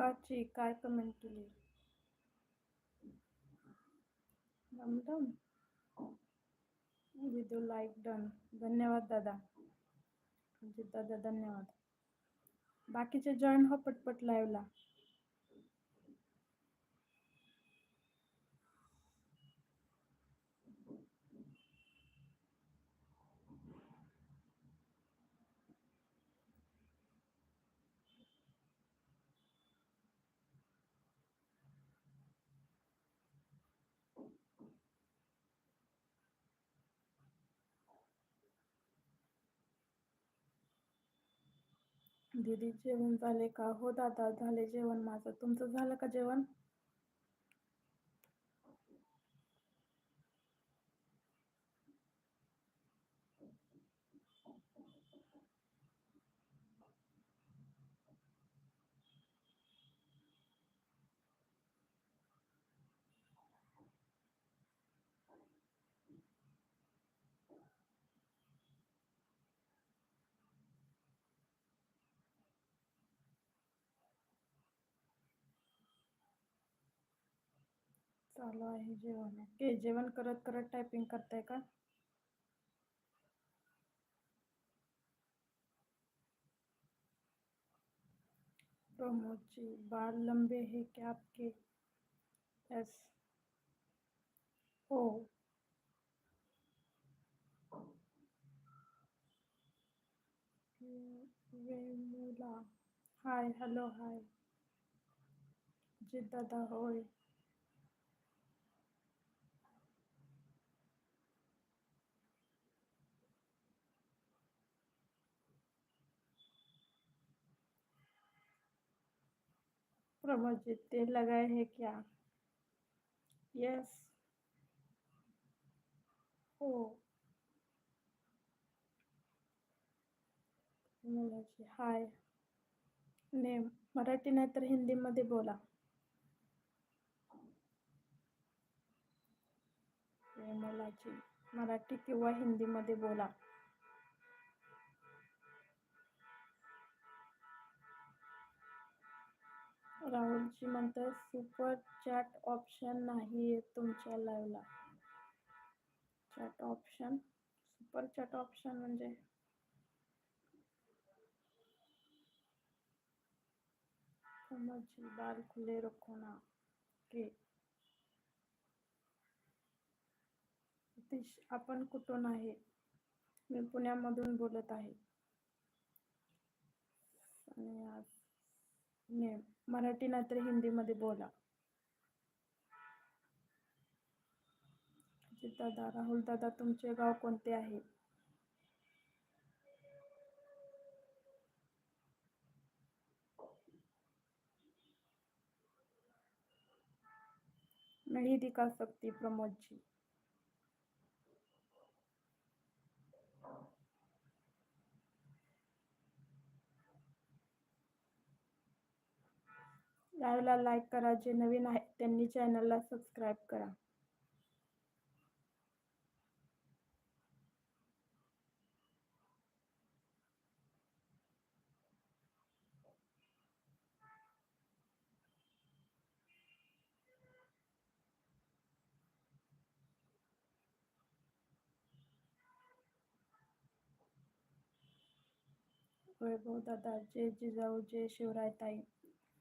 काची काय कमेंट केली? दम विदो लाईक डन धन्यवाद दादा. म्हणजे दादा धन्यवाद. बाकीचे जॉईन हो पटपट लाईव्हला दीदी जेवण झाले का? हो दादा झाले जेवण माझं. तुमचं झालं का जेवण? चालू आहे जेवण. ओके, जेवण करत करत टायपिंग करताय का? प्रमोद जी बाल लंबे हैं क्या आपके हो. वेमुला. हाय, हॅलो, हाय. जी दादा होय. प्रमोद जी तेल लगाए हैं क्या? यस हो विमलाजी हाय नेम मराठी नाही तर हिंदीमध्ये बोला. मराठी किंवा हिंदीमध्ये बोला. राहुलजी म्हणतात सुपर चॅट ऑप्शन नाही आहे तुमच्या लाईव्हला. Chat option? Super chat option म्हणजे? बाल खुले रखो ना. के आपण कुठून आहे? मी पुण्यामधून बोलत आहे. आणि आज मराठी नाहीतर हिंदीमध्ये बोला. दादा राहुल दादा तुमचे गाव कोणते आहे? नहीं दिखा सकती प्रमोद जी लाईव्हला लाईक करा. जे नवीन आहेत त्यांनी चॅनलला सबस्क्राईब करा. वैभव दादा जय जिजाऊ जय शिवराय ताई.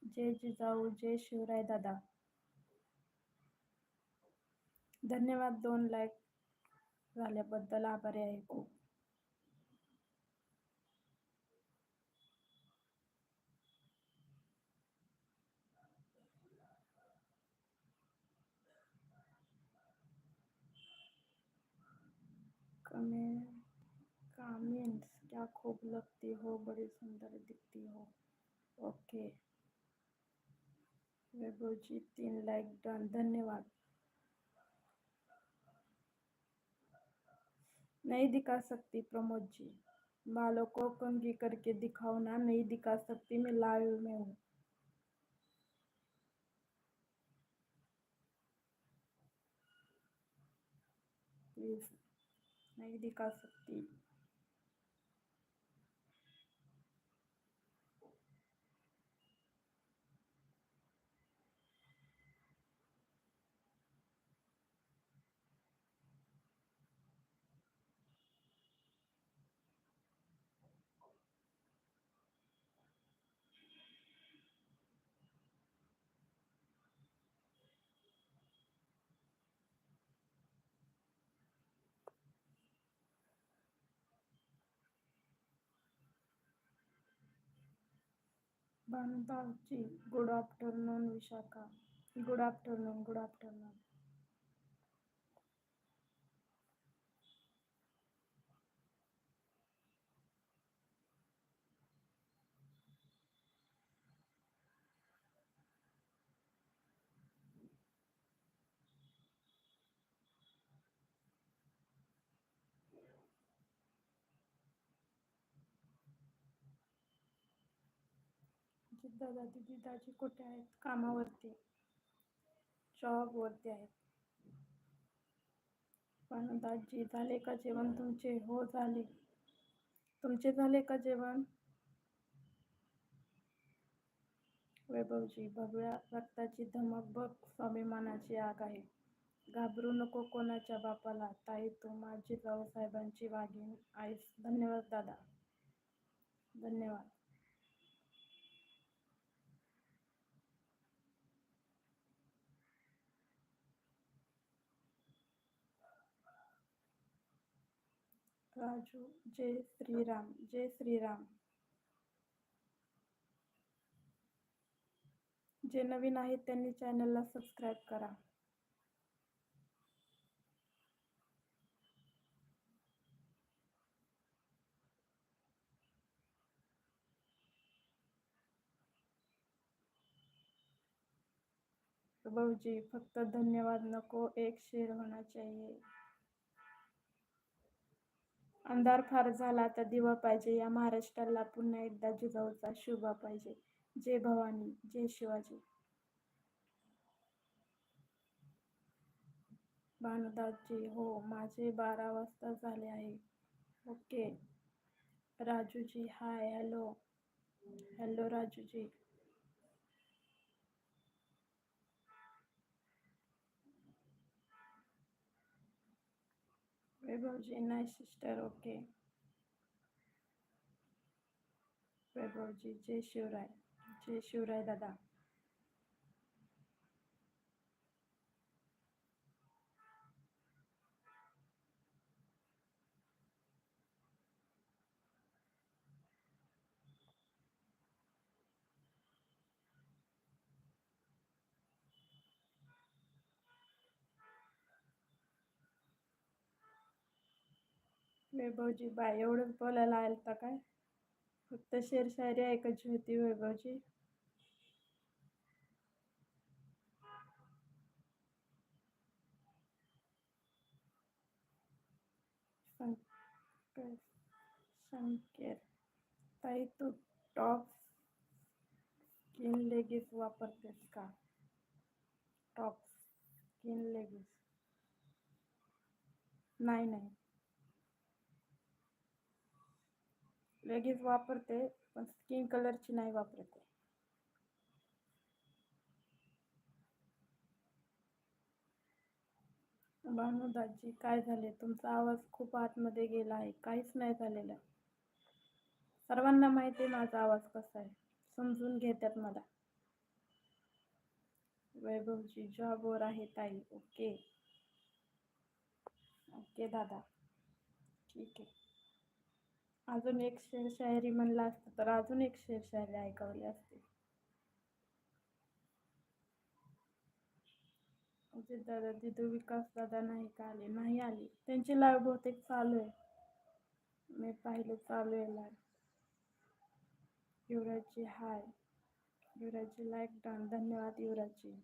जय जिजाऊ, जय शिवराय दादा. धन्यवाद दोन लाईक झाल्याबद्दल आभारी आहे. खूप कमेंट कामेंट्स, क्या खूब लगती हो, बड़ी सुंदर दिखती हो. ओके. वैभव तीन लाइक डन, धन्यवाद। नहीं दिखा सकती प्रमोद जी बालों को कंघी करके दिखाओ ना, नहीं दिखा सकती, मैं लाइव में हूँ। प्लीज़ नहीं दिखा सकती। బంతాజీ good afternoon Vishakha. Good afternoon good afternoon. दादा दिदी दाजी कुठे आहेत? कामावरती. जॉबवरती आहेत. पण दाजी झाले का जेवण तुमचे? हो झाले. तुमचे झाले का जेवण? वैभवजी भगव्या रक्ताची धमक बघ. स्वाभिमानाची आग आहे. घाबरू नको कोणाच्या बापाला. ताई तू माझी साहेबांची वाघीण आईस धन्यवाद दादा. धन्यवाद. राजू जय श्रीराम जय श्रीराम. जे नवीन आहेत त्यांनी चॅनलला सबस्क्राईब करा. भाऊजी फक्त धन्यवाद नको एक शेर होना चाहिए. अंधार फार झाला तर दिवा पाहिजे. या महाराष्ट्राला पुन्हा एकदा जिजाऊचा शुभा पाहिजे. जय भवानी जय शिवाजी. भानुदासजी हो माझे बारा वाजता झाले आहे. Okay. Rajuji hi hello hello Rajuji. Vaibhavji नाही सिस्टर ओके वैभवजी जय शिवराय जय शिवराय दादा वैभवजी बाय एवढंच बोलायला आलता काय? फक्त शेर शायरी ऐकायची होती वैभवजी. शंकेर ताई तू टॉप स्किन लेगीस वापरतेस का? टॉप स्किन लेगिस नाही नाही. लेगिन्स वापरते पण स्किन कलरची नाही वापरते. भानुदाजी काय झाले? तुमचा आवाज खूप आतमध्ये गेला आहे. काहीच नाही झालेलं. सर्वांना माहिती आहे माझा आवाज कसा आहे. समजून घेतात मला. वैभवजी जॉबवर आहे ताई. ओके ओके दादा. ठीक आहे. अजून एक शेर शायरी म्हणला असतं तर अजून एक शेर शायरी ऐकवली असते. दादा दिदू विकास दादा नाही का आले नाही आले. त्यांची लाईव्ह बहुतेक चालू आहे. मी पाहिलं चालू आहे लाईव्ह युवराजजी हाय युवराजची लाईक डन धन्यवाद युवराजी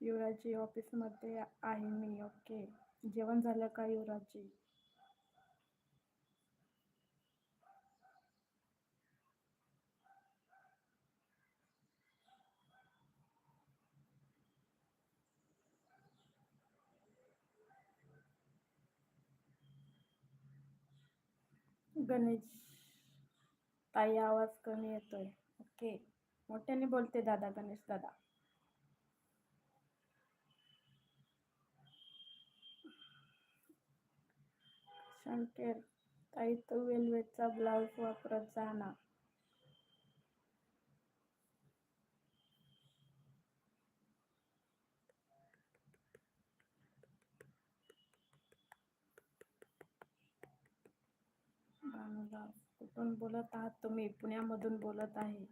युवराजजी ऑफिसमध्ये आहे मी ओके जेवण झालं का युवराजची गणेश ताई आवाज कमी येतोय. ओके. मोठ्याने बोलते दादा गणेश दादा. शंकर ताई तो वेलवेटचा ब्लाऊज वापरत जा ना कुठून बोलत आहात तुम्ही पुण्यामधून बोलत आहे.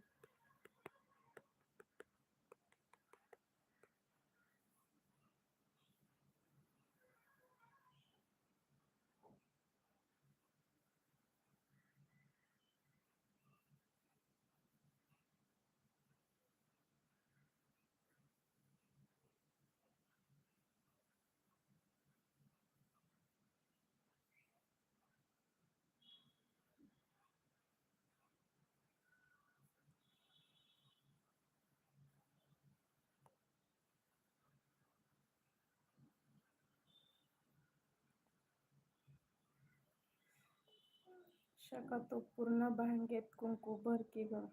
शकतो. पूर्ण भांगेत कुंकू भर की ग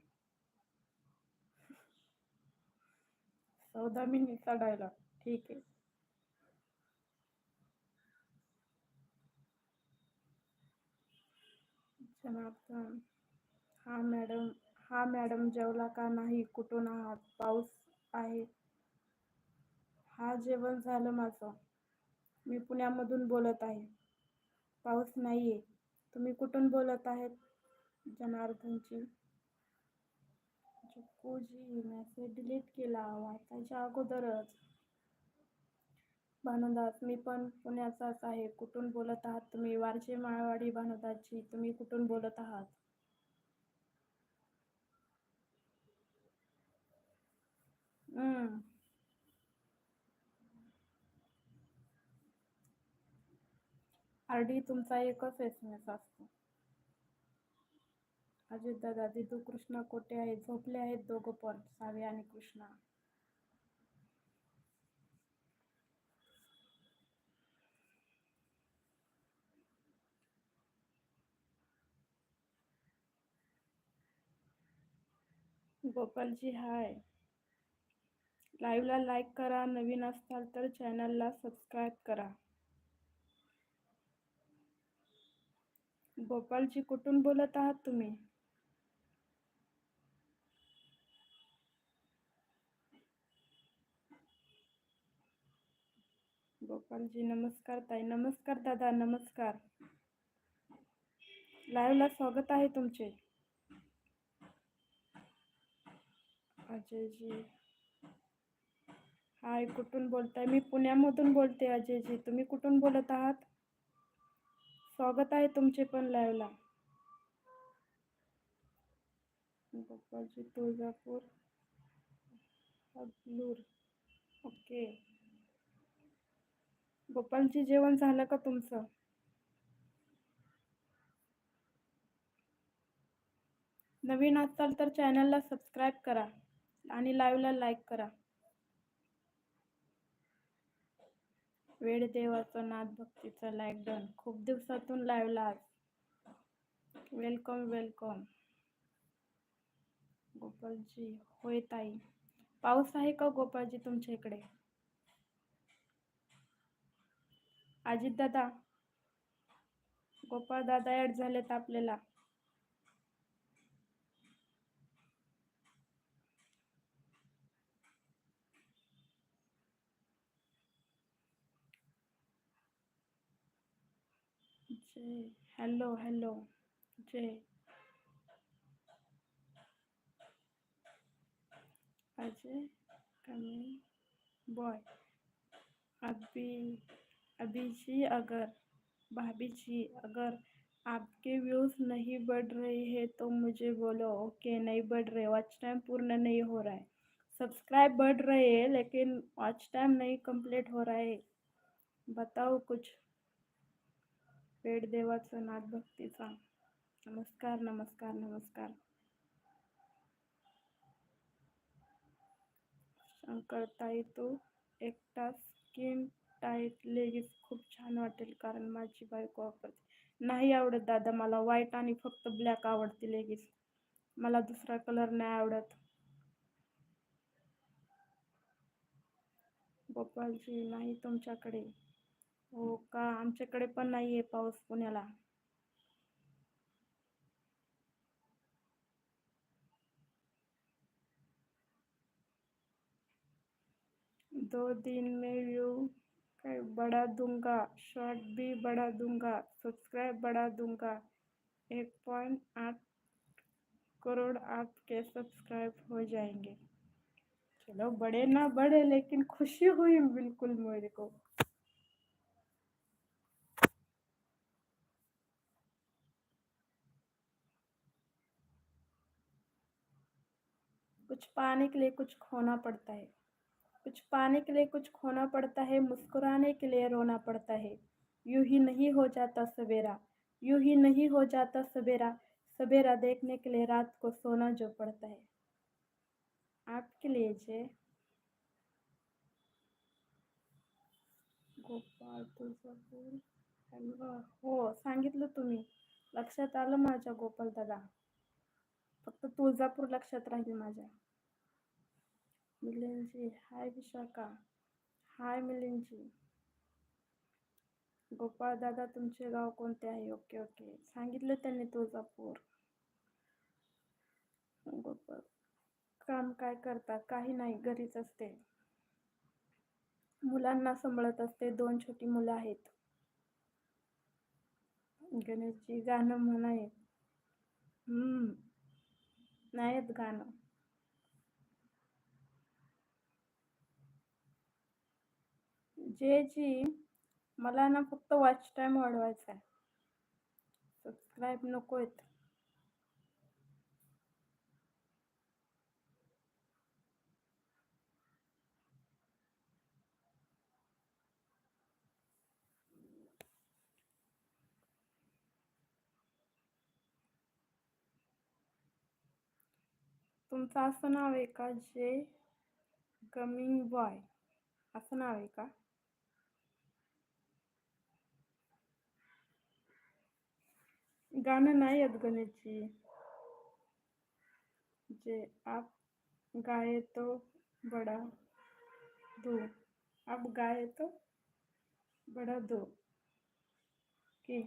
चौदा मिनिटचा डायलॉग ठीक आहे. जनार्दन हा मॅडम हा मॅडम जेवला का नाही? कुठून आहात? पाऊस आहे. हा जेवण झालं माझं. मी पुण्यामधून बोलत आहे. पाऊस नाही आहे तुम्ही कुठून बोलत आहेत? जनार्दनजी जी. मेसेज डिलीट केला वाचायच्या अगोदरच. भानुदास मी पण पुण्याचाच आहे. कुठून बोलत आहात तुम्ही? वारचे माळवाडी भानुदासजी तुम्ही कुठून बोलत आहात? आरडी तुमचा एकच एस एम एस असतो. अजित दादा दिदू कृष्णा कोठे आहेत झोपले आहेत दोघं पण सावे आणि कृष्णा. गोपालजी हाय. लाईव्हला लाईक करा नवीन असाल तर चॅनलला सबस्क्राईब करा. गोपालजी कुठून बोलत आहात तुम्ही? गोपालजी नमस्कार ताई. नमस्कार दादा नमस्कार. लाईव्हला स्वागत आहे तुमचे. अजयजी. हाय कुठून बोलताय? मी पुण्यामधून बोलते अजयजी. तुम्ही कुठून बोलत आहात? स्वागत आहे तुमचे पण लाईव्हला गोपालजी तुळजापूर. अगलूर ओके. गोपालजी जेवण झालं का तुमचं? नवीन असाल तर चॅनलला सबस्क्राईब करा आणि लाईव्हला लाईक करा. वेळ देवाचं नाद भक्तीचं लाईक डन खूप दिवसातून लाईव्हला आज. वेलकम वेलकम गोपालजी होय ताई. पाऊस आहे का गोपालजी तुमच्या इकडे? अजित दादा गोपाळ दादा ॲड झालेत आपल्याला. हॅलो हॅलो जय अजय कमी बॉय अभी अभी जी अगर भाभी जी अगर आपके व्यूज़ नहीं बढ़ रहे हैं तो मुझे बोलो ओके नहीं बढ़ रहे वॉच टाइम पूर्ण नहीं हो रहा है। सब्सक्राइब बढ़ रहे हैं, लेकिन वॉच टाइम नहीं कंप्लीट हो रहा है। बताओ कुछ। पेड देवाचं नाद भक्तीचा. नमस्कार नमस्कार नमस्कार. शंकरताई तू एकटा स्किन टाईट लेगीस खूप छान वाटेल कारण माझी बायको वापरते. नाही आवडत दादा मला व्हाईट आणि फक्त ब्लॅक आवडते लेगीस मला दुसरा कलर नाही आवडत. गोपालजी नाही तुमच्याकडे. हो का? आमच्याकडे पण नाही आहे पाऊस पुण्याला. दो दिन में व्यू बढ़ा दूँगा. शॉर्ट भी बढ़ा दूँगा. सब्सक्राइब बढ़ा दूँगा. एक पॉइंट आठ करोड़ आपके सब्सक्राइब हो जाएँगे. चलो, बड़े ना बड़े, लेकिन खुशी हुई बिल्कुल मेरे को. कुछ पाने के लिए कुछ खोना पड़ता है। कुछ पाने के लिए कुछ खोना पड़ता है, मुस्कुराने के लिए रोना पड़ता है। यूँ ही नहीं हो जाता सवेरा, यूँ ही नहीं हो जाता सवेरा सवेरा देखने के लिए रात को सोना जो पड़ता है। आपके लिए जे। गोपाळ तुळजापूर हॅलो हो, सांगितलं तुम्ही. लक्षात आलं माझ्या गोपाल दादा. फक्त तुळजापूर लक्षात राहील माझ्या. मिलिंदजी हाय विशाखा हाय मिलिंदजी गोपाळ दादा तुमचे गाव कोणते आहे? ओके ओके सांगितलं त्यांनी तुळजापूर. गोपाळ काम काय करता काही नाही. घरीच असते. मुलांना सांभाळत असते. दोन छोटी मुलं आहेत. गणेशजी गाणं म्हणाय हम्म. नाही गाणं. जे जी मला ना फक्त वॉच टाइम वाढवायचा आहे सबस्क्राईब नको आहेत तुमचं असं नाव आहे का? जे गमिंग बॉय. असं नाव आहे का? गाणं नाही आहेत गणेशजी. जे आप गाए तो बड़ा दो. आप गाए तो बड़ा दो. की?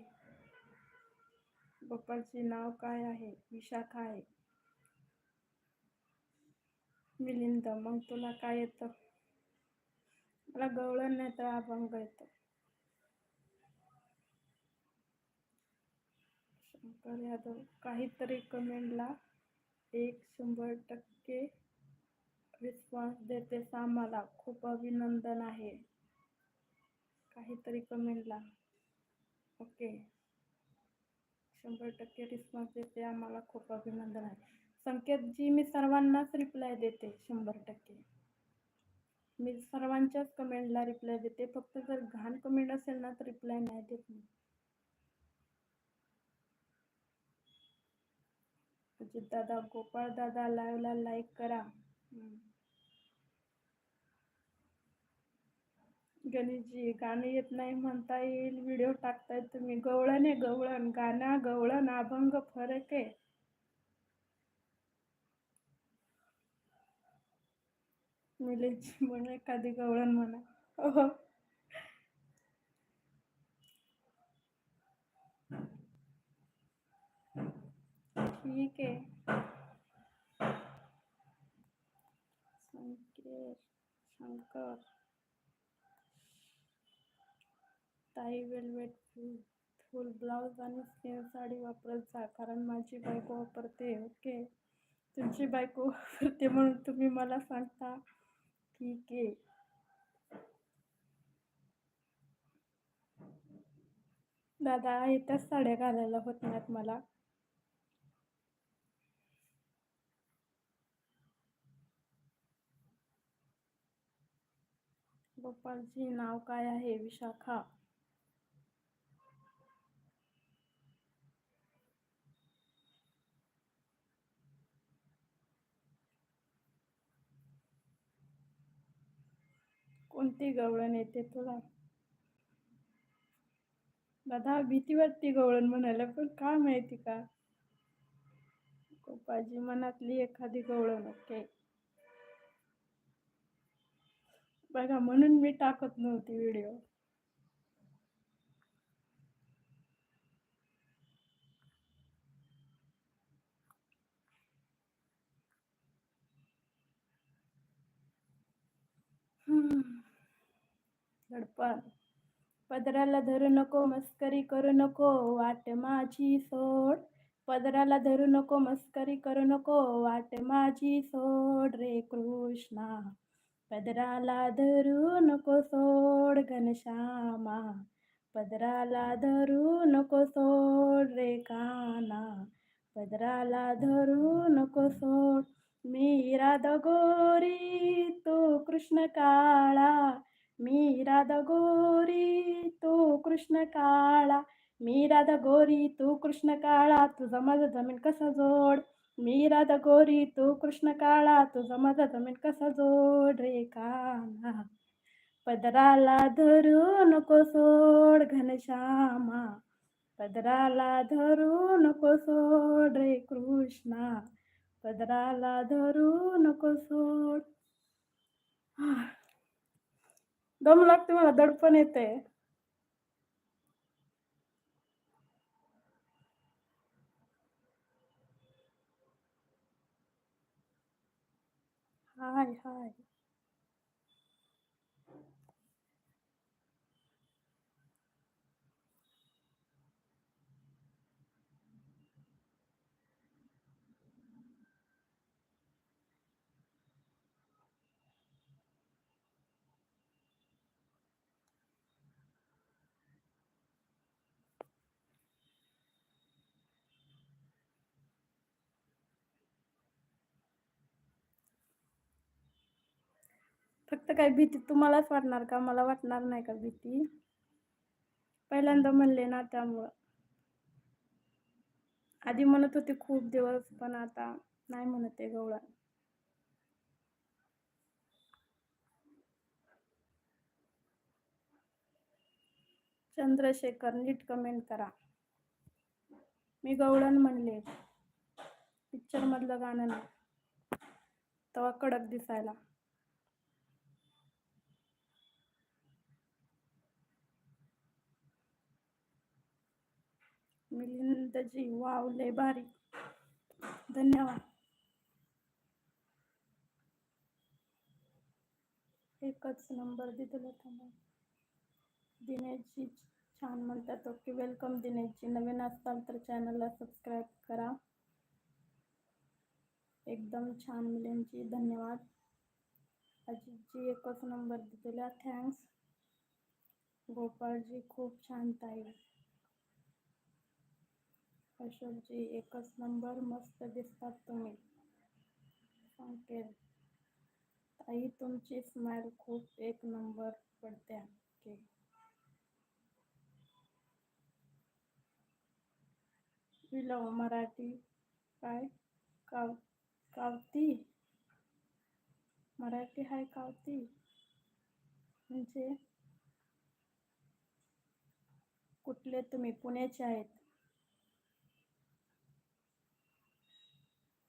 गोपाळचे नाव काय आहे? विशाखा आहे मिलिंद मग तुला काय येतं? मला गवळण नाही तर अभंग येतं. शंकर यादव काहीतरी कमेंटला एक शंभर टक्के रिस्पॉन्स देतेस आम्हाला खूप अभिनंदन आहे. काहीतरी कमेंटला. ओके. शंभर टक्के रिस्पॉन्स देते आम्हाला. खूप अभिनंदन आहे. संकेतजी मी सर्वांनाच रिप्लाय देते शंभर टक्के. मी सर्वांच्याच कमेंटला रिप्लाय देते. फक्त जर घाण कमेंट असेल ना तर रिप्लाय नाही देत मी. अजित दादा गोपाळ दादा लाईव्हला लाईक करा. गणेशजी गाणं येत नाही म्हणता येईल व्हिडिओ टाकताय तुम्ही. गवळण आहे गवळण. गाणं गवळण अभंग फरक आहे. मिलेची म्हणून एखादी गवळण म्हणा. हो, हो ठीक आहे संकेत शंकर ताई वेलवेट फुल फुल ब्लाऊज आणि स्किन साडी वापरत जा कारण माझी बायको वापरते ओके तुमची बायको वापरते म्हणून तुम्ही मला सांगता ठीक आहे दादा येत्याच त्याच साड्या घालायला होत नाहीत मला. गोपालजी नाव काय आहे विशाखा? कोणती गवळण येते तुला? दादा भीती वाटते गवळण म्हणायला पण काय माहिती का? गोपाजी मनातली एखादी गवळण ओके. बघा म्हणून मी टाकत नव्हती व्हिडिओ धडपड पदराला धरू नको मस्करी करू नको वाट माझी सोड. पदराला धरू नको मस्करी करू नको वाट माझी सोड रे कृष्णा. पदराला धरू नको सोड घनश्यामा पदराला धरू नको सोड रे काना पदराला धरू नको सोड मी राधा गोरी तू कृष्ण काळा मी राधा गोरी तू कृष्ण काळा मी राधा गोरी तू कृष्ण काळा तुझा माझा जमीन कसा जोड मी राधा गोरी तू कृष्ण काळा तुझा माझा जमीन कसा जोड रे काना पदराला धरू नको सोड घनश्यामा पदराला धरू नको सोड रे कृष्णा पदराला धरू नको सोड दम लागते मला दडपण येते हाय हाय फक्त काय भीती तुम्हालाच वाटणार का? मला वाटणार नाही का भीती? पहिल्यांदा म्हणले ना त्यामुळं. आधी म्हणत होते खूप दिवस पण आता नाही म्हणत आहे गवळा. चंद्रशेखर नीट कमेंट करा. मी गवळण म्हणले. पिक्चरमधलं गाणं नाही. तेव्हा कडक दिसायला. मिलिंदजी वाव लय भारी. धन्यवाद. एकच नंबर दिलेला थांबा. दिनेशजी छान म्हणतात ओके वेलकम दिनेशजी. नवीन असताल तर चॅनलला सबस्क्राईब करा. एकदम छान मुलींची धन्यवाद. अजितजी एकच नंबर दिलेला थँक्स. गोपाळजी खूप छान ताई. अशोकजी एकच नंबर मस्त दिसतात तुम्ही. संकेत ताई तुमची स्माईल खूप एक नंबर पडते ओके विलव मराठी. काय? काव कावती? मराठी हाय कावती? म्हणजे? कुठले तुम्ही? पुण्याचे आहेत.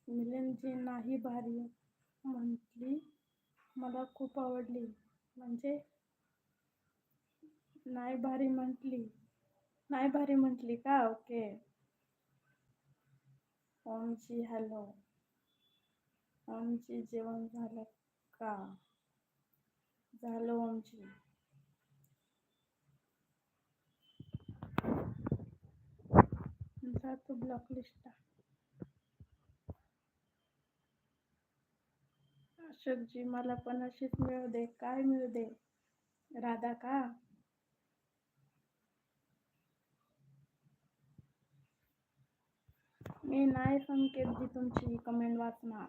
मिलिंदजी नाही भारी म्हटली. मला खूप आवडली. म्हणजे नाही भारी म्हटली. नाही भारी म्हटली का? ओके. ओमजी हॅलो. ओमजी जेवण झालं का? झालं ओमजी. जा तू ब्लॉक लिस्ट लिस्टला मला पण अशीच मिळू दे काय मिळू दे? राधा का? मी नाही संकेतजी तुमची कमेंट वाचणार.